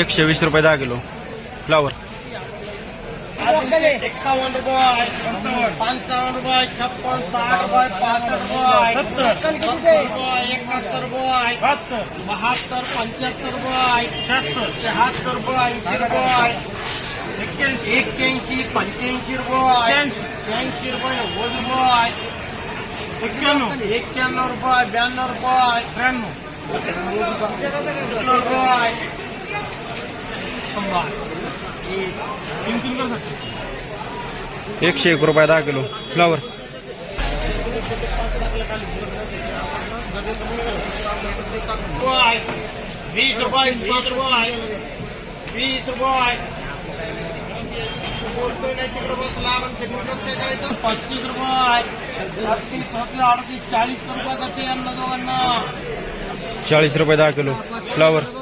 एकशे वीस रुपये दहा किलो. फ्लावर एकावन्न रुपये पंचावन्न रुपये छप्पन साठ रुपये रुपये बहात्तर पंच्याहत्तर रुपये रुपये ऐंशी रुपये रुपये रुपये रुपये रुपये एकशे एक रुपये दहा किलो. फ्लावर वीस रुपये वीस रुपये. वीस पस्तीस रुपये. छत्तीस अडतीस चाळीस रुपये कसे यांना दोघांना चाळीस रुपये दहा किलो. फ्लावर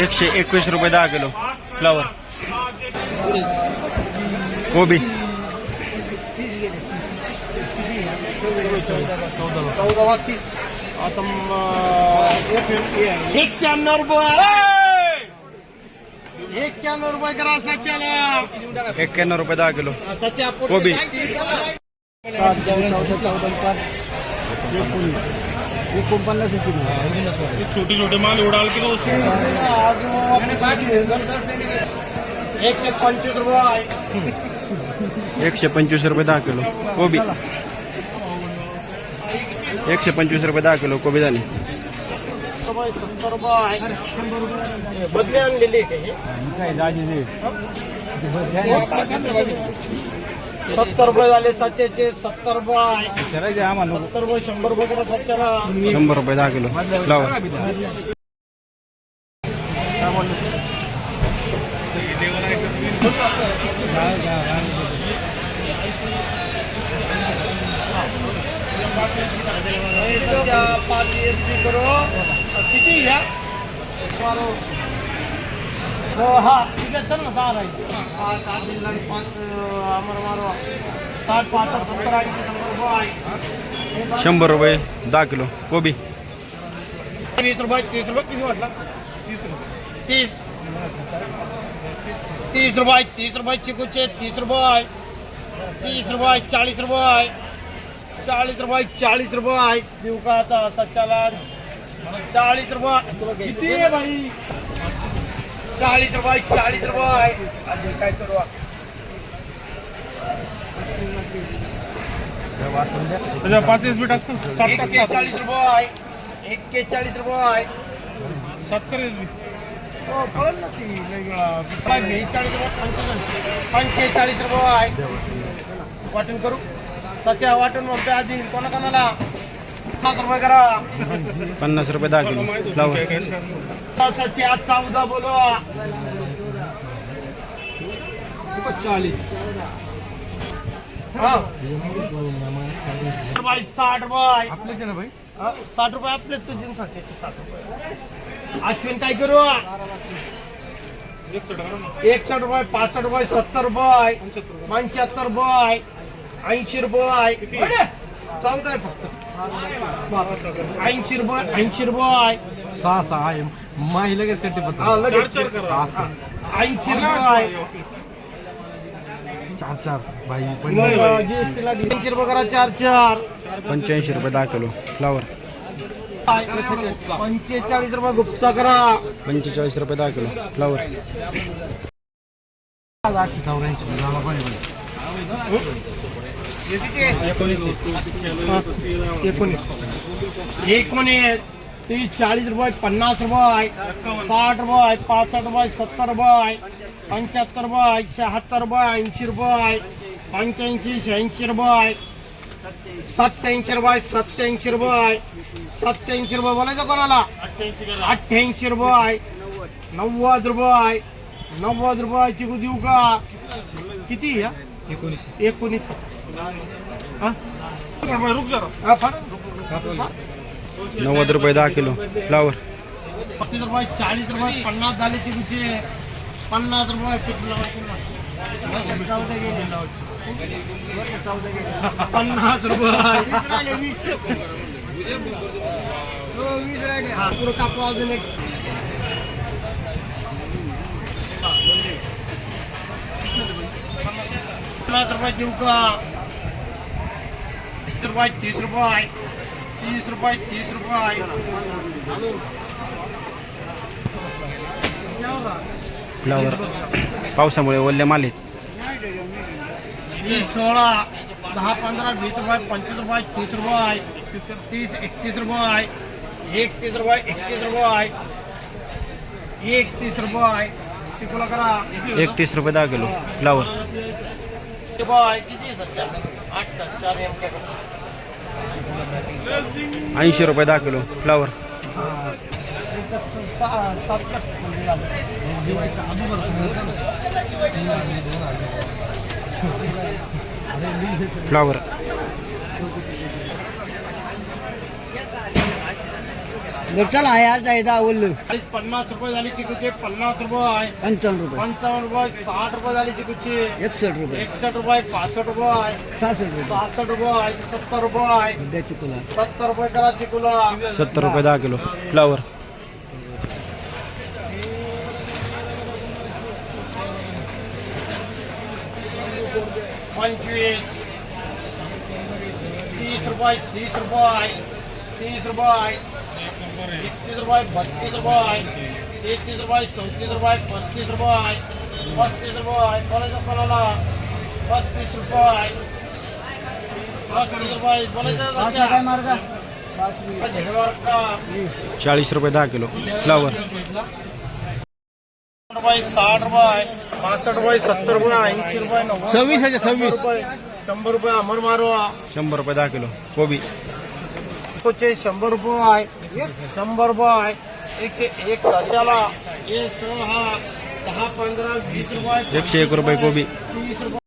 एकशे एकवीस रुपये दहा किलो फ्लावर कोबी आता एकशे रुपये एक्क्याण्णव रुपये करा सच्याला एक्क्याण्णव रुपये दहा किलो। सच्या कोबी. छोटे छोटे माल उडाल की एकशे पंचवीस रुपये एकशे पंचवीस रुपये दहा किलो कोबी एकशे पंचवीस रुपये दहा किलो कोबी झाली रुपये सत्तर रुपये सत्तर रुपये झाले सत्तर रुपये सत्तर रुपये शंभर रुपये करा शंभर रुपये दहा किलो. पाच एस करो किती घ्या मारो हो ठीक चल ना दहा राहील हा सात दिला पाच अमर मारो। साठ पाच सत्तर ऐंशी शंभर रुपये शंभर रुपये दहा किलो कोबी वीस रुपये तीस रुपये किती वाटला तीस तीस तीस रुपये तीस रुपये चिकूचे तीस रुपये तीस रुपये चाळीस रुपये चाळीस रुपये चाळीस रुपये देऊ का आता सच्चाला चाळीस रुपये. किती आहे भाई? चाळीस रुपये चाळीस रुपये. काय करू पाचीस बी टाकतो. एक्केचाळीस रुपये. एक्केचाळीस रुपये. सत्तरीस बी हो, बेचाळीस रुपये पंचेचाळीस. रुपये. वाटण करू. त्याच्या वाटण मग आधी कोणा कोणाला पन्नास रुपये दहा किलो फ्लावर सच्चे आज चौदा बोलो चाळीस रुपये साठ ना भाई हा, साठ रुपये आपले तुझे सातशे साठ रुपये. अश्विन काय करू? एकसष्ट रुपये पासष्ट रुपये सत्तर रुपये पंच्याहत्तर रुपये ऐंशी रुपये. चौदा आहे फक्त. ऐंशी रुपये ऐंशी रुपये सहा सहा आहे माही लगेच कट्टी. असं. ऐंशी रुपये चार चार भाई ऐंशी रुपये करा चार चार पंच्याऐंशी रुपये दहा किलो फ्लावर पंचेचाळीस रुपये गुप्ता करा पंचेचाळीस रुपये दहा किलो फ्लावर चौऱ्याऐंशी एकोणीस तीस चाळीस रुपये पन्नास रुपये साठ रुपये पासष्ट रुपये सत्तर रुपये पंच्याहत्तर रुपये शहात्तर रुपये ऐंशी रुपये पंच्याऐंशी शहाऐंशी रुपये सत्याऐंशी रुपये सत्याऐंशी रुपये सत्याऐंशी रुपये बोलायचं कोणाला? अठ्ठ्याऐंशी रुपये नव्वद रुपये नव्वद रुपये चिकू देऊ का किती एकोणीस. एकोणीस? हा, फार. नव्वद रुपये दहा किलो. फ्लावर पस्तीस रुपये चाळीस रुपये पन्नास पन्नास रुपये पन्नास रुपये. हा, पुढं कापू अजून एक. पन्नास रुपये देऊ का? तीस तीस रुपये तीस तीस फ्लावर पावसामुळे ओल्ले माल वीस सोळा दहा पंधरा वीस रुपये पंचवीस रुपये तीस रुपये तीस एकतीस रुपये एकतीस रुपये एकतीस रुपये एकतीस रुपये. एकतीस रुपये दहा किलो. फ्लावर रुपये किती आहे सध्या आठ चार ऐंशी रुपये दहा किलो फ्लावर फ्लावर चला आहे आज आहे दहा वल्ल पन्नास रुपये झाली चिकूचे पन्नास रुपये आहे. पंचावन्न रुपये. पंचावन्न रुपये साठ रुपये झाली चिकूचे. एकसष्ट रुपये. एकसष्ट रुपये पासष्ट रुपये आहे. सहासष्ट रुपये. सहासष्ट रुपये आहे सत्तर रुपये द्या चिकूला. सत्तर रुपये करा चिकूला. सत्तर रुपये दहा किलो. फ्लावर पंचवीस. तीस रुपये तीस रुपये तीस रुपये एकतीस रुपये बत्तीस रुपये तेहतीस रुपये चौतीस रुपये पस्तीस रुपये पस्तीस रुपये बोलायचं कोणाला? पस्तीस रुपये पस्तीस रुपये बोलायचं चाळीस रुपये दहा किलो. फ्लावर रुपये साठ रुपये पासष्ट रुपये सत्तर रुपये ऐंशी रुपये सव्वीस आहे, सव्वीस. रुपये. शंभर रुपये अमर मारवा. शंभर रुपये दहा किलो. कोबी. शंभर रुपये आहे. शंभर रुपये एकशे एक कशाला एक सहा दहा पंधरा वीस रुपये. एकशे एक रुपये कोबी तीस रुपये.